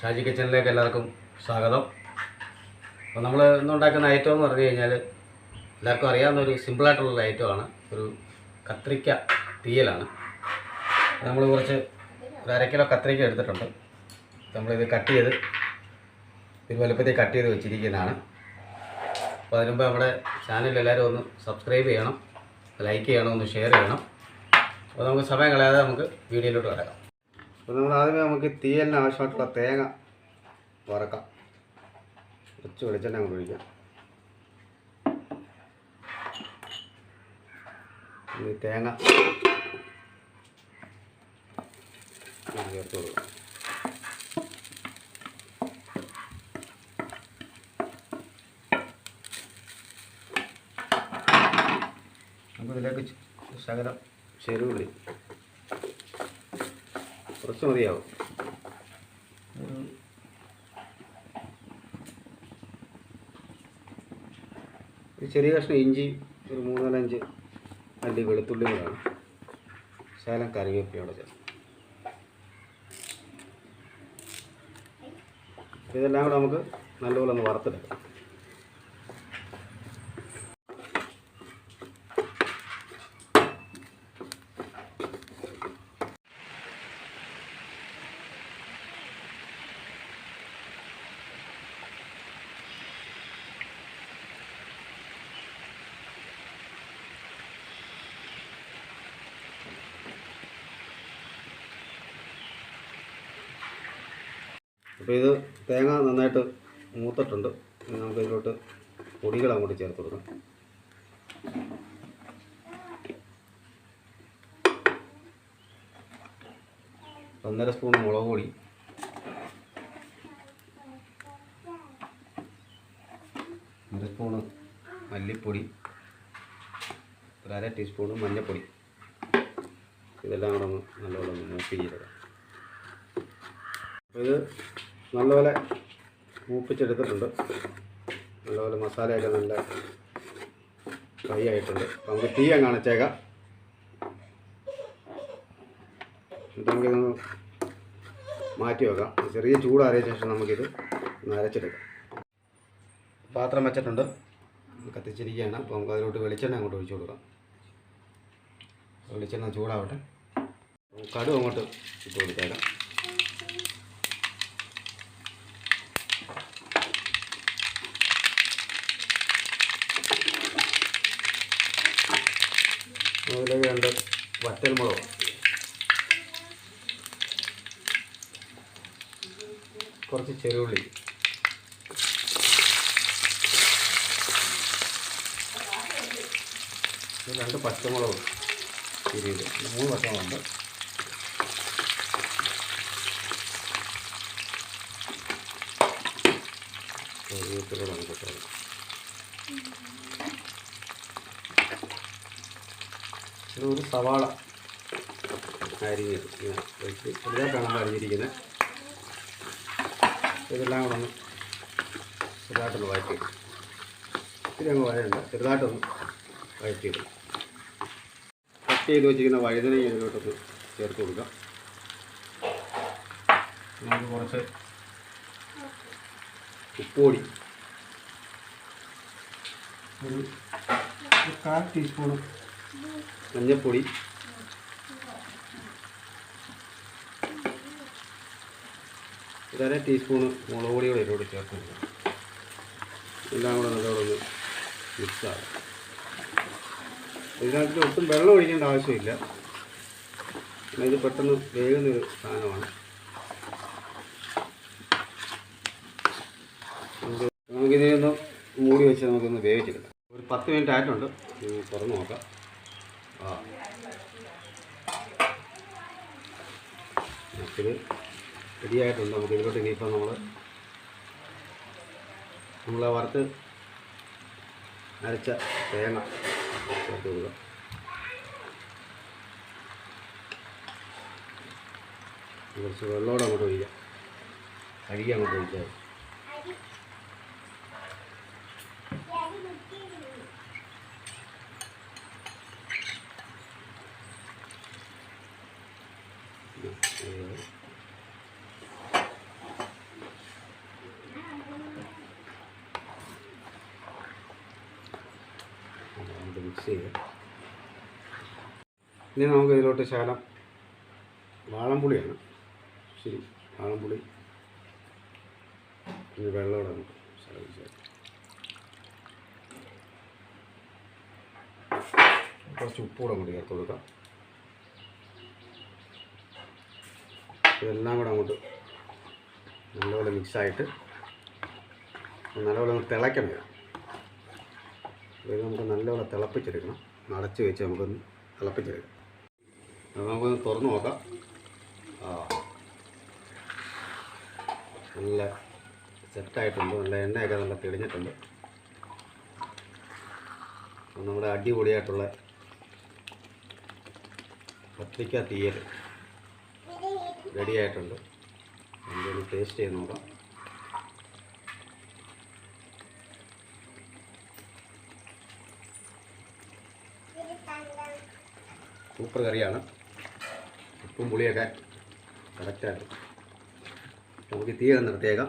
ഷാജി കിച്ചണിലേക്ക് എല്ലാവർക്കും സ്വാഗതം. അപ്പോൾ നമ്മൾ ഇന്നുണ്ടാക്കുന്ന ഐറ്റം എന്ന് പറഞ്ഞു കഴിഞ്ഞാൽ എല്ലാവർക്കും അറിയാവുന്ന ഒരു സിമ്പിളായിട്ടുള്ള ഐറ്റമാണ് ഒരു കത്രിക്ക തീയലാണ്. നമ്മൾ കുറച്ച് ഒരു അര കിലോ കത്രിക്ക എടുത്തിട്ടുണ്ട്. നമ്മളിത് കട്ട് ചെയ്ത് ഒരു വലുപ്പത്തിൽ കട്ട് ചെയ്ത് വെച്ചിരിക്കുന്നതാണ്. അപ്പോൾ അതിന് മുമ്പ് നമ്മുടെ ചാനൽ എല്ലാവരും ഒന്ന് സബ്സ്ക്രൈബ് ചെയ്യണം ലൈക്ക് ചെയ്യണം ഒന്ന് ഷെയർ ചെയ്യണം. അപ്പോൾ നമുക്ക് സമയം കളയാതെ നമുക്ക് വീഡിയോയിലോട്ട് കിടക്കാം. അപ്പോൾ നമ്മൾ ആദ്യമേ നമുക്ക് തീയലിന് ആവശ്യമായിട്ടുള്ള തേങ്ങ വറക്കാം. കുറച്ച് വെളിച്ചെണ്ണ അങ്ങോട്ട് ഒഴിക്കാം. ഈ തേങ്ങ ചേർത്ത് കൊടുക്കാം. ശകലം ചെറുള്ളി കുറച്ച് മതിയാവും ഒരു ചെറിയ കഷ്ണം ഇഞ്ചി ഒരു മൂന്നാലഞ്ച് അല്ലി വെളുത്തുള്ളി കൂടാണ് ശകലം കറിവേപ്പിയോടെ ചേർത്ത്. ഇതെല്ലാം കൂടെ നമുക്ക് നല്ലപോലെ ഒന്ന് വറുത്തെടുക്കാം. അപ്പോൾ ഇത് തേങ്ങ നന്നായിട്ട് മൂത്തിട്ടുണ്ട്. നമുക്ക് ഇതിലോട്ട് പൊടികൾ അങ്ങോട്ട് ചേർത്ത് കൊടുക്കാം. ഒന്നര സ്പൂൺ മുളക് പൊടി. അര സ്പൂണ് മല്ലിപ്പൊടി. ഒരു അര ടീസ്പൂണ് മഞ്ഞൾപ്പൊടി ഇതെല്ലാം കൂടെ ഒന്ന് നല്ലപോലെ ഒന്ന് അപ്പോൾ ഇത് നല്ലപോലെ മൂപ്പിച്ചെടുത്തിട്ടുണ്ട്. നല്ലപോലെ മസാലയൊക്കെ നല്ല ഫ്രൈ ആയിട്ടുണ്ട്. അപ്പോൾ നമുക്ക് തീ അങ്ങ് അണച്ചേക്കാം. എന്നിട്ട് നമുക്കിതൊന്ന് മാറ്റി വെക്കാം. ചെറിയ ചൂടാറിയ ശേഷം നമുക്കിത് ഒന്ന് അരച്ചെടുക്കാം. പാത്രം വെച്ചിട്ടുണ്ട്. കത്തിച്ചിരിക്കുകയാണ്. അപ്പോൾ നമുക്ക് അതിലോട്ട് വെളിച്ചെണ്ണ അങ്ങോട്ട് ഒഴിച്ചു കൊടുക്കാം. വെളിച്ചെണ്ണ ചൂടാവട്ടെ. കടുവ് അങ്ങോട്ട് ഇട്ട് കൊടുത്തേക്കാം. അതിലേക്ക് രണ്ട് വറ്റൽമുളക് കുറച്ച് ചെറുള്ളി രണ്ട് പച്ചമുളക് തിരിയത് മൂന്ന് പച്ചമുളകുണ്ട്. കറിവേപ്പില. ഇത് ഒരു സവാള നമ്മൾ അരിഞ്ഞിരിക്കുന്നത്. ഇതെല്ലാം കൂടെ ഒന്ന് ചെറുതായിട്ടൊന്ന് വഴറ്റി ഇത്തിരി അങ്ങ് വഴണ്ട ചെറുതായിട്ടൊന്ന് വഴറ്റിയിടും. കട്ട് ചെയ്ത് വെച്ചിരിക്കുന്ന വഴുതനയും ഇതിലോട്ടൊന്ന് ചേർത്ത് കൊടുക്കാം. നമുക്ക് കുറച്ച് ഉപ്പുപൊടി ഒരു കാൽ ടീസ്പൂണ് മഞ്ഞൾപ്പൊടി ഒരര ടീസ്പൂണ് മുളക് പൊടി കൂടെ ഇതിലൂടെ കൊടുക്കണം എല്ലാം കൂടെ നല്ലോണം ഒന്ന് മിക്സ് ആകും ഇതിനകത്ത് ഒട്ടും വെള്ളം ഒഴിക്കേണ്ട ആവശ്യമില്ല. ഇത് പെട്ടെന്ന് വേകുന്നൊരു സാധനമാണ്. നമുക്കിതിനൊന്ന് നമുക്കിതിനെ മൂടി വെച്ച് നമുക്കൊന്ന് വേവിച്ചെടുക്കാം. പത്ത് മിനിറ്റ് ആയിട്ടുണ്ട്. തുറന്ന് നോക്കാം. ആ. ഇത് റെഡിയായിട്ടുണ്ട് നമുക്ക് ഇതിലോട്ട് ഇനിയിപ്പോൾ നമ്മൾ നമ്മൾ വറുത്ത് അരച്ച തേങ്ങ ചേർത്ത് കൊടുക്കുക കുറച്ച് വെള്ളമോടെ അങ്ങോട്ട് ഒഴിക്കാം. കഴുകി അങ്ങോട്ട് ഒഴിച്ചാൽ മിക്സ് ചെയ്യുക ഇനി നമുക്ക് ഇതിലോട്ട് ശകലം വാളംപുളിയാണ്. ശരി വാളംപുളി. പിന്നെ വെള്ളം കൂടെ നമുക്ക് ശകലം ചേർക്കാം. കുറച്ച് ഉപ്പൂടെ കൂടി ചേർത്ത് കൊടുക്കാം. ഇതെല്ലാം കൂടെ അങ്ങോട്ട് നല്ലപോലെ മിക്സായിട്ട് നല്ലപോലെ ഒന്ന് തിളയ്ക്കണം. ഇത്. നമുക്ക് നല്ലപോലെ തിളപ്പിച്ചെടുക്കണം. നടച്ച് വെച്ച് നമുക്കൊന്ന് തിളപ്പിച്ചെടുക്കാം. അത് നമുക്കൊന്ന് തുറന്ന് നോക്കാം. ആ. നല്ല സെറ്റായിട്ടുണ്ട്. നല്ല എണ്ണയൊക്കെ നല്ല തെളിഞ്ഞിട്ടുണ്ട്. നമ്മുടെ അടിപൊളിയായിട്ടുള്ള കത്തിക്ക തീയൽ റെഡിയായിട്ടുണ്ട്. എന്തൊന്ന് ടേസ്റ്റ് ചെയ്ത് നോക്കാം. സൂപ്പർ കറിയാണ്. ഉപ്പും പുളിയൊക്കെ കറക്റ്റായിട്ട് നമുക്ക് തീ നിർത്തിയേക്കാം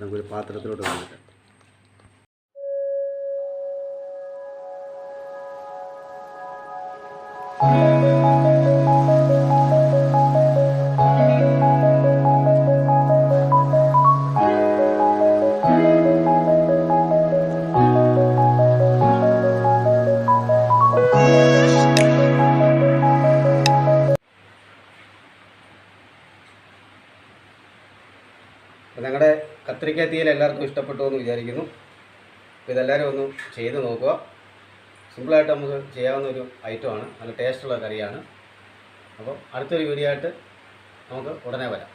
നമുക്കൊരു പാത്രത്തിലോട്ട് വന്നിട്ട് അപ്പോൾ കത്തിരിക്ക തീയൽ എല്ലാവർക്കും ഇഷ്ടപ്പെട്ടു എന്ന് വിചാരിക്കുന്നു. അപ്പോൾ ഇതെല്ലാവരും ഒന്ന് ചെയ്ത് നോക്കുക. സിമ്പിളായിട്ട് നമുക്ക് ചെയ്യാവുന്ന ഒരു ഐറ്റമാണ്. നല്ല ടേസ്റ്റുള്ള കറിയാണ്. അപ്പോൾ അടുത്തൊരു വീഡിയോ ആയിട്ട് നമുക്ക് ഉടനെ വരാം.